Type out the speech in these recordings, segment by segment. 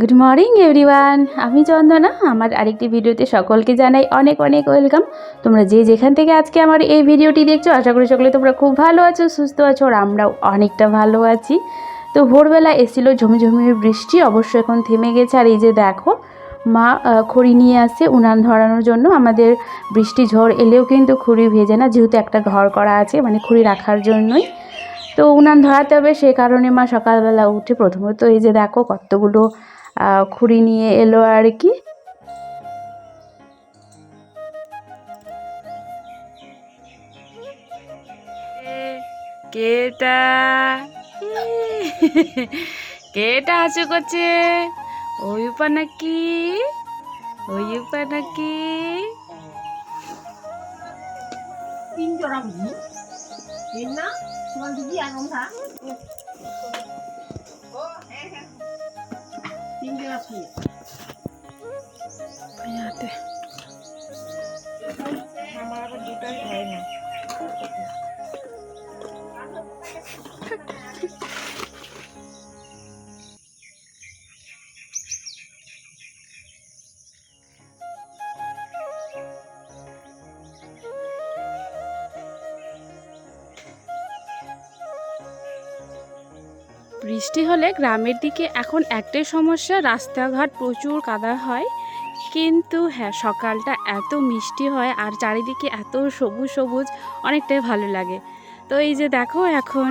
Good morning everyone আমি চন্দনা। আমার আরেকটি ভিডিওতে সকলকে জানাই অনেক অনেক ওয়েলকাম। তোমরা যে যেখান থেকে আজকে আমার এই ভিডিওটি দেখছ, আশা করি সকলে তোমরা খুব ভালো আছো, সুস্থ আছো, আর আমরাও অনেকটা ভালো আছি। তো ভোরবেলা এসেছিল ঝুমঝুমি বৃষ্টি, অবশ্য এখন থেমে গেছে। আর এই যে দেখো, মা খড়ি নিয়ে আসে উনান ধরানোর জন্য। আমাদের বৃষ্টি ঝড় এলেও কিন্তু খড়ি ভেজে না, যেহেতু একটা ঘর করা আছে মানে খড়ি রাখার জন্যই। তো উনান ধরাতে হবে, সে কারণে মা সকালবেলা উঠে প্রথমত এই যে দেখো, কতগুলো খুঁড়ি নিয়ে এলো আর কি। কেটা? কেটা আছো করছে ওই উপা নাকি? ওই উপা নাকি cho đồng gì tin đó con Hindi ako. Ay, ate. বৃষ্টি হলে গ্রামের দিকে এখন একটাই সমস্যা, রাস্তাঘাট প্রচুর কাদা হয়। কিন্তু হ্যাঁ সকালটা এত মিষ্টি হয় আর চারিদিকে এত সবুজ সবুজ, অনেকটাই ভালো লাগে। তো এই যে দেখো এখন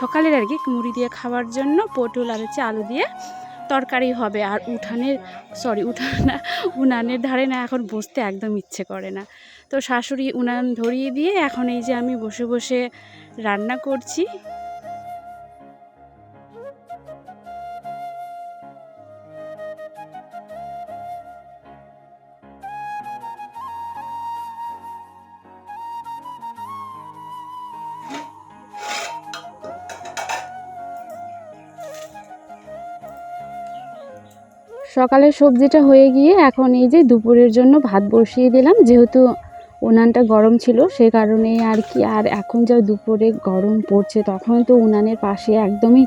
সকালের আর কি মুড়ি দিয়ে খাওয়ার জন্য পটল আর হচ্ছে আলু দিয়ে তরকারি হবে। আর উঠানের সরি উঠান উনানের ধারে না এখন বসতে একদম ইচ্ছে করে না। তো শাশুড়ি উনান ধরিয়ে দিয়ে এখন এই যে আমি বসে বসে রান্না করছি। সকালের সবজিটা হয়ে গিয়ে এখন এই যে দুপুরের জন্য ভাত বসিয়ে দিলাম। যেহেতু উনানটা গরম ছিল, সে কারণে আর কি, আর এখন যা দুপুরে গরম পড়ছে, তখন তো উনানের পাশে একদমই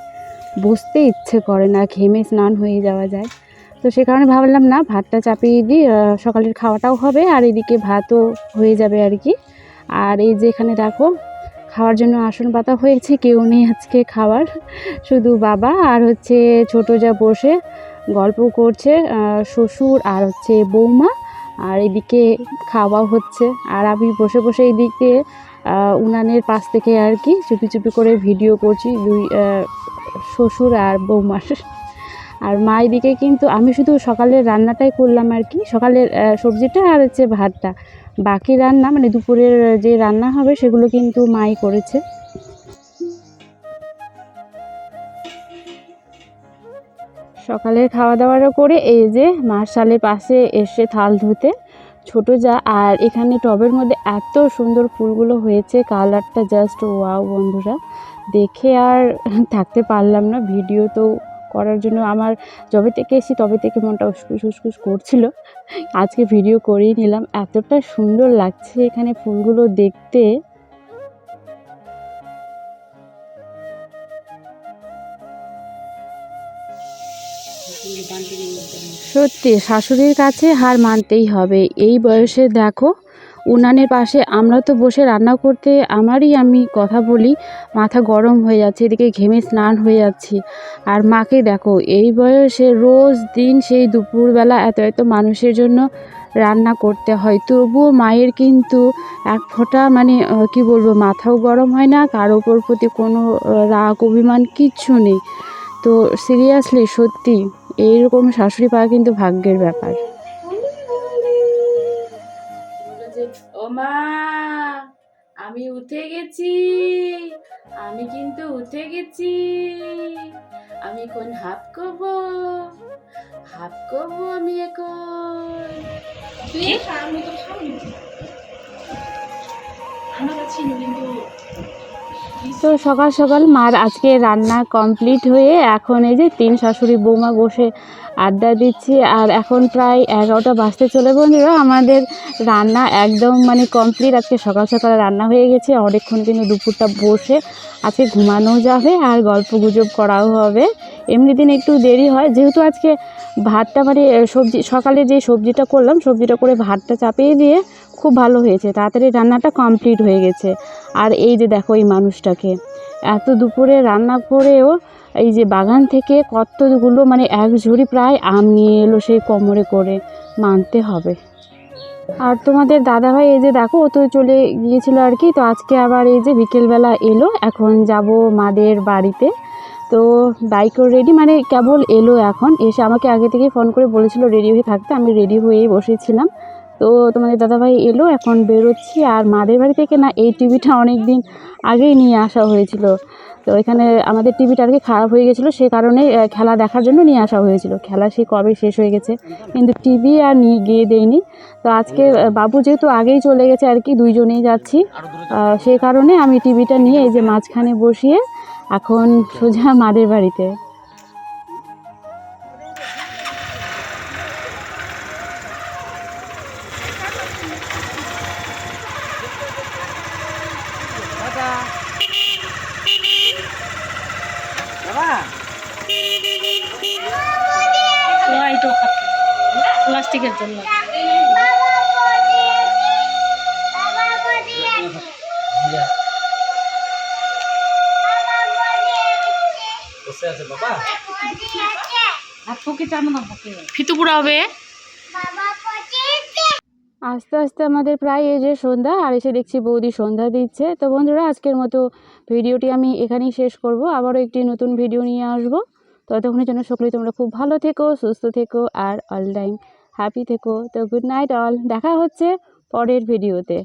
বসতে ইচ্ছে করে না, ঘেমে স্নান হয়ে যাওয়া যায়। তো সে কারণে ভাবলাম, না, ভাতটা চাপিয়ে দিই সকালের খাওয়াটাও হবে, আর এদিকে ভাতও হয়ে যাবে আর কি। আর এই যে এখানে দেখো, খাওয়ার জন্য আসন পাতা হয়েছে, কেউ নেই আজকে খাওয়ার, শুধু বাবা আর হচ্ছে ছোটো যা বসে। গল্প করছে শ্বশুর আর হচ্ছে বৌমা। আর এদিকে খাওয়া হচ্ছে। আর আমি বসে বসে এদিকে আহ, উনানের পাশ থেকে আর কি চুপি চুপি করে ভিডিও করছি দুই শ্বশুর আর বৌমার। আর মা এদিকে কিন্তু আমি শুধু সকালের রান্নাটাই করলাম আর কি। সকালের সবজিটা আর হচ্ছে ভাতটা। বাকি রান্না মানে দুপুরের যে রান্না হবে সেগুলো কিন্তু মাই করেছে। সকালের খাওয়া দাওয়াটা করে এই যে মার্শালের পাশে এসে থাল ধুতে ছোট যা। আর এখানে টবের মধ্যে এত সুন্দর ফুলগুলো হয়েছে, কালারটা জাস্ট ওয়াও বন্ধুরা। দেখে আর থাকতে পারলাম না, ভিডিও তো করার জন্য আমার যবে থেকে এসেছি তবে থেকে মনটা উসকুস উসকুস করছিল। আজকে ভিডিও করেই নিলাম, এতটা সুন্দর লাগছে এখানে ফুলগুলো দেখতে। সত্যি, শাশুড়ির কাছে হার মানতেই হবে। এই বয়সে দেখো, উনানের পাশে আমরা তো বসে রান্না করতে আমারই আমি কথা বলি, মাথা গরম হয়ে যাচ্ছে, এদিকে ঘেমে স্নান হয়ে যাচ্ছি। আর মাকে দেখো, এই বয়সে রোজ দিন সেই দুপুরবেলা এত এত মানুষের জন্য রান্না করতে হয়। তবুও মায়ের কিন্তু এক ফোঁটা মানে কি বলব, মাথাও গরম হয় না, কারও ওপর প্রতি কোনো রাগ, অভিমান কিচ্ছু নেই। তো সিরিয়াসলি সত্যি। এইরকম শাশুড়ি পাওয়া কিন্তু ভাগ্যের ব্যাপার। আমি উঠে গেছি আমি কিন্তু উঠে গেছি আমি এখন হাফ করব হাফ করব আমি এখন? তুই আমি তো খাবি আমার কাছে কিন্তু তো সকাল সকাল মার আজকে রান্না কমপ্লিট হয়ে এখন এই যে তিন শাশুড়ি বৌমা বসে আড্ডা দিচ্ছি। আর এখন প্রায় এগারোটা বাজতে চলে বন্ধুরা। আমাদের রান্না একদম মানে কমপ্লিট আজকে সকাল সকাল রান্না হয়ে গেছে। অনেকক্ষণ কিন্তু দুপুরটা বসে আজকে ঘুমানোও যাবে আর গল্প গুজব করাও হবে। এমনি দিন একটু দেরি হয়। যেহেতু আজকে ভাতটা মানে সবজি, সকালে যে সবজিটা করলাম, সবজিটা করে ভাতটা চাপিয়ে দিয়ে খুব ভালো হয়েছে। তাড়াতাড়ি রান্নাটা কমপ্লিট হয়ে গেছে। আর এই যে দেখো এই মানুষটাকে, এত দুপুরে রান্না করেও এই যে বাগান থেকে কতগুলো মানে এক ঝুড়ি প্রায় আম নিয়ে এলো সেই কোমরে করে, মানতে হবে। আর তোমাদের দাদাভাই এই যে দেখো, ও তো চলে গিয়েছিল আর কি, তো আজকে আবার এই যে বিকেলবেলা এলো, এখন যাব মাদের বাড়িতে। তো বাইকও রেডি মানে কেবল এলো এখন। এসে আমাকে আগে থেকেই ফোন করে বলেছিল রেডি হয়ে থাকতে। আমি রেডি হয়েই বসেছিলাম। তো তোমাদের দাদাভাই এলো, এখন বেরোচ্ছি। আর মাদের বাড়ি থেকে না, এই টিভিটা অনেক দিন আগেই নিয়ে আসা হয়েছিল। তো এখানে আমাদের টিভিটা আর কি খারাপ হয়ে গেছিল, সে কারণে খেলা দেখার জন্য নিয়ে আসা হয়েছিল। খেলা সে কবে শেষ হয়ে গেছে। কিন্তু টিভি আর নিয়ে গিয়ে দেয়নি। তো আজকে বাবু যেহেতু আগেই চলে গেছে আর কি, দুইজনেই যাচ্ছি। সে কারণে আমি টিভিটা নিয়ে এই যে মাঝখানে বসিয়ে এখন সোজা মাদের বাড়িতে। প্লাস্টিকের জন্য। ফিতু পুরা হবে? আস্তে আস্তে আমাদের প্রায় এই যে সন্ধ্যা আর এসে দেখছি বৌদি সন্ধ্যা দিচ্ছে। তো বন্ধুরা আজকের মতো ভিডিওটি আমি এখানেই শেষ করব। আবারও একটি নতুন ভিডিও নিয়ে আসব। ততক্ষণের জন্য সকলেই তোমরা খুব ভালো থেকো সুস্থ থেকো আর অল টাইম হ্যাপি থেকো। তো গুড নাইট অল। দেখা হচ্ছে পরের ভিডিওতে।